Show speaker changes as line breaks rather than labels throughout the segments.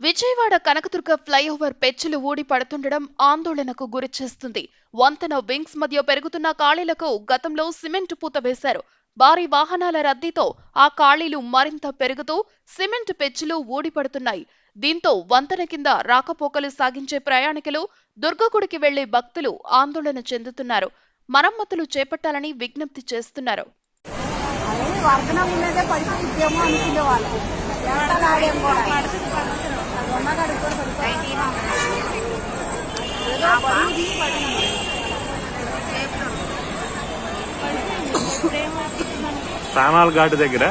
Vijayawada Kanakadurga flyover పెచ్చులు ఊడి పడుతుండడం ఆందోళనకు గురిచేస్తుంది వంతెన వింగ్స్ మధ్య పెరుగుతున్న ఖాళీలకు గతంలో సిమెంట్ పూత వేశారు. భారీ వాహనాల రద్దీతో ఆ ఖాళీలు మరింత పెరుగుతూ సిమెంట్ పెచ్చులు ఊడిపడుతున్నాయి దీంతో వంతెన కింద రాకపోకలు సాగించే ప్రయాణికులు దుర్గగుడికి వెళ్ళే భక్తులు ఆందోళన చెందుతున్నారు. మరమ్మతులు చేపట్టాలని విజ్ఞప్తి చేస్తున్నారు.
అదే ఉన్నదే పడిపోయిద్దేమో అనుకునే వాళ్ళు.
స్థానాల ఘాటు దగ్గర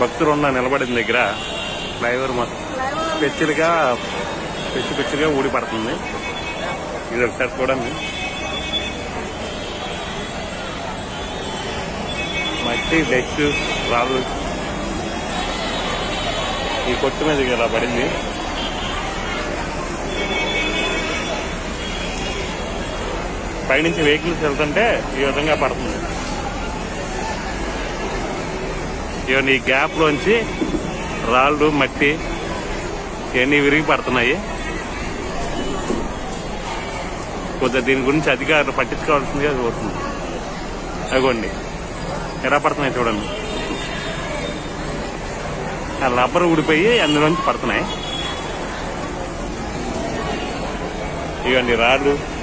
భక్తులు ఉన్న నిలబడిన దగ్గర ఫ్లైఓవర్ మొత్తం పెచ్చి పెచ్చిగా ఊడిపడుతుంది ఇది ఒకసారి చూడండి. మట్టి డెక్ రాళ్ళు ఈ కొట్టు మీదకి ఇలా పడింది. పైనుంచి వెహికల్స్ వెళ్తుంటే ఈ విధంగా పడుతుంది. ఇవన్నీ ఈ గ్యాప్లోంచి రాళ్ళు మట్టి ఇవన్నీ విరిగి పడుతున్నాయి. కొద్దిగా దీని గురించి అధికారులు పట్టించుకోవాల్సిందిగా కోరుతుంది అగోండి ఎలా పడుతున్నాయి చూడండి. రబ్బర్ ఊడిపోయి అందులోంచి పడుతున్నాయి. ఇవన్నీ రాళ్ళు.